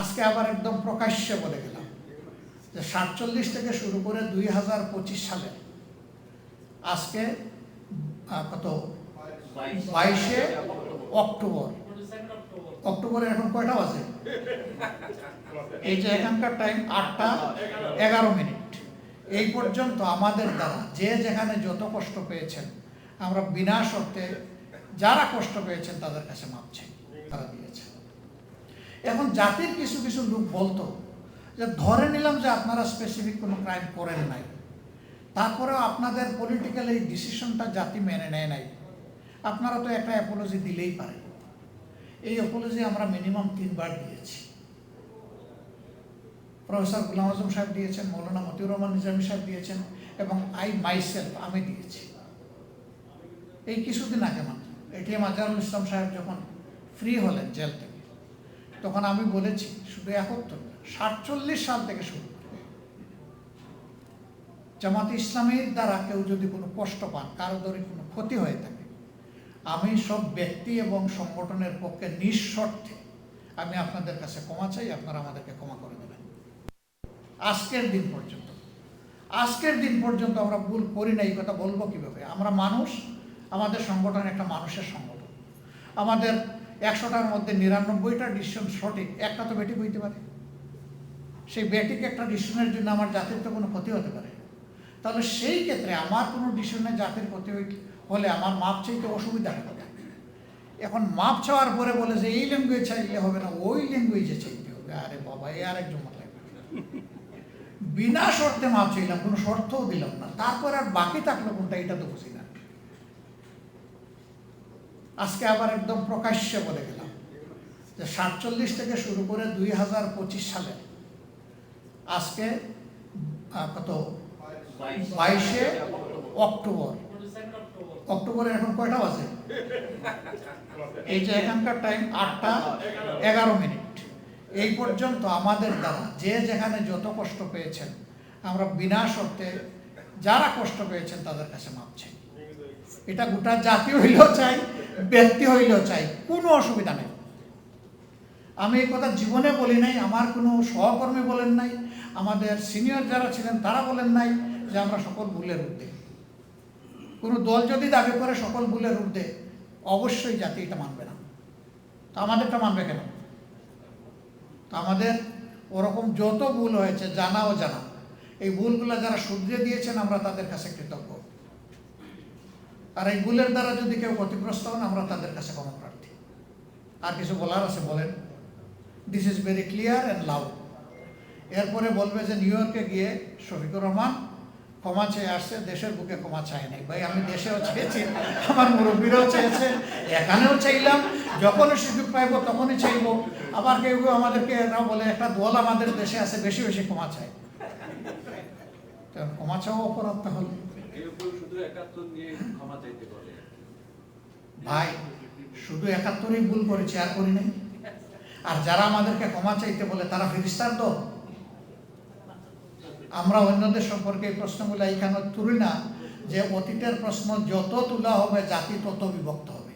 আজকে আবার একদম প্রকাশ্যে বলে গেলাম যে সাতচল্লিশ থেকে শুরু করে দুই হাজার পঁচিশ সালে আজকে কত? বাইশে অক্টোবর। অক্টোবরে এখন কয়টা বাজে? এই যে এখানকার টাইম আটটা এগারো মিনিট। এই পর্যন্ত আমাদের দ্বারা যে যেখানে যত কষ্ট পেয়েছেন, আমরা বিনা শর্তে যারা কষ্ট পেয়েছেন তাদের কাছে মাপ চাই। তারা দিয়েছে এখন জাতির কিছু কিছু লোক বলতো যে, ধরে নিলাম যে আপনারা স্পেসিফিক কোনো ক্রাইম করেন নাই। তারপরেও আপনাদের পলিটিক্যাল এই ডিসিশনটা জাতি মেনে নেয় নাই। আপনারা তো একটা অ্যাপোলজি দিলেই পারেন এই অ্যাপোলজি আমরা মিনিমাম তিনবার দিয়েছি। প্রফেসর গুলাম আজম সাহেব দিয়েছেন, মৌলানা মতিউর রহমান নিজামী সাহেব দিয়েছেন এবং আই মাইসেলফ আমি দিয়েছি। এই কিছুদিন আগে মাত্র এটিএম আজহারুল ইসলাম সাহেব যখন ফ্রি হলেন জেল থেকে তখন আমি বলেছি, শুধু একাত্তর সাতচল্লিশ সাল থেকে শুরু জামাত ইসলামের দ্বারা কেউ যদি কোনো কষ্ট পান, কারও ধরে কোনো ক্ষতি হয়ে থাকে, আমি সব ব্যক্তি এবং সংগঠনের পক্ষে নিঃশর্তে আমি আপনাদের কাছে ক্ষমা চাই, আপনারা আমাদেরকে ক্ষমা করে দেবেন। আজকের দিন পর্যন্ত, আজকের দিন পর্যন্ত আমরা ভুল করি না, এই কথা বলব কীভাবে? আমরা মানুষ, আমাদের সংগঠন একটা মানুষের সংগঠন। আমাদের একশোটার মধ্যে নিরানব্বইটা ডিসিশন সঠিক, একটা তো বেটি হইতে পারে। সেই বেটিক একটা ডিসিশনের জন্য আমার জাতির তো কোনো ক্ষতি হতে পারে। তাহলে সেই ক্ষেত্রে আমার কোনো ডিসিশনে জাতির ক্ষতি হলে আমার মাপ চাইতে অসুবিধা হবে এখন মাপ চাওয়ার পরে বলে যে, এই ল্যাঙ্গুয়েজ চাইলে হবে না, ওই ল্যাঙ্গুয়েজে চাইতে হবে। আরে বাবা, এ আরেকজন মাথায় বিনা শর্তে মাপ চাইলাম, কোনো শর্তও দিলাম না। তারপর আর বাকি থাকল কোনটা, এটা তো বুঝি না। আজকে আবার একদম প্রকাশ্যে বলে গেলাম যে সাতচল্লিশ থেকে শুরু করে দুই হাজার পঁচিশ সালে আজকে কত? বাইশে অক্টোবর। অক্টোবরে এখন কয়টা বাজে? এই যে এখানকার টাইম আটটা এগারো মিনিট। এই পর্যন্ত আমাদের দ্বারা যে যেখানে যত কষ্ট পেয়েছেন, আমরা বিনা শর্তে যারা কষ্ট পেয়েছেন তাদের কাছে মাপ চাই। এটা গোটা জাতি হইলেও চাই ব্যক্তি হইলেও চাই, কোনো অসুবিধা নেই। আমি এই কথা জীবনে বলি নাই, আমার কোনো সহকর্মী বলেন নাই, আমাদের সিনিয়র যারা ছিলেন তারা বলেন নাই যে আমরা সকল ভুলের ঊর্ধ্বে। কোনো দল যদি দাবি করে সকল ভুলের ঊর্ধ্বে, অবশ্যই জাতি এটা মানবে না। তো আমাদেরটা মানবে কেন? তা আমাদের ওরকম যত ভুল হয়েছে, জানা ও জানা এই ভুলগুলো যারা শুধরে দিয়েছেন, আমরা তাদের কাছে কৃতজ্ঞ। আর এই ভুলের দ্বারা যদি কেউ ক্ষতিগ্রস্ত হন, আমরা তাদের কাছে ক্ষমা প্রার্থী। আর কিছু বলার আছে, বলেন। This is very clear and loud এরপরে বলবে যে নিউ ইয়র্কে গিয়ে শফিকুর রহমান ক্ষমা চেয়ে আসছে, দেশের বুকে ক্ষমা চায় নাই। ভাই, আমি দেশেও চেয়েছি, আমার মুরব্বীরাও চেয়েছে, এখানেও চাইলাম, যখনই সুযোগ পাইব তখনই চাইব। আবার কেউ কেউ আমাদেরকে এরা বলে, একটা দল আমাদের দেশে আছে, বেশি বেশি ক্ষমা চায়। ক্ষমা চাওয়া অপরাধ তাহলে। ভাই, শুধু একাত্তরই ভুল করেছি, আর করি নাই। আর যারা আমাদেরকে ক্ষমা চাইতে বলে, তারা ফিরিস্তার দল। আমরা অন্যদের সম্পর্কে এই প্রশ্নগুলো এইখানে তুলি না যে, অতীতের প্রশ্ন যত তোলা হবে, জাতি তত বিভক্ত হবে।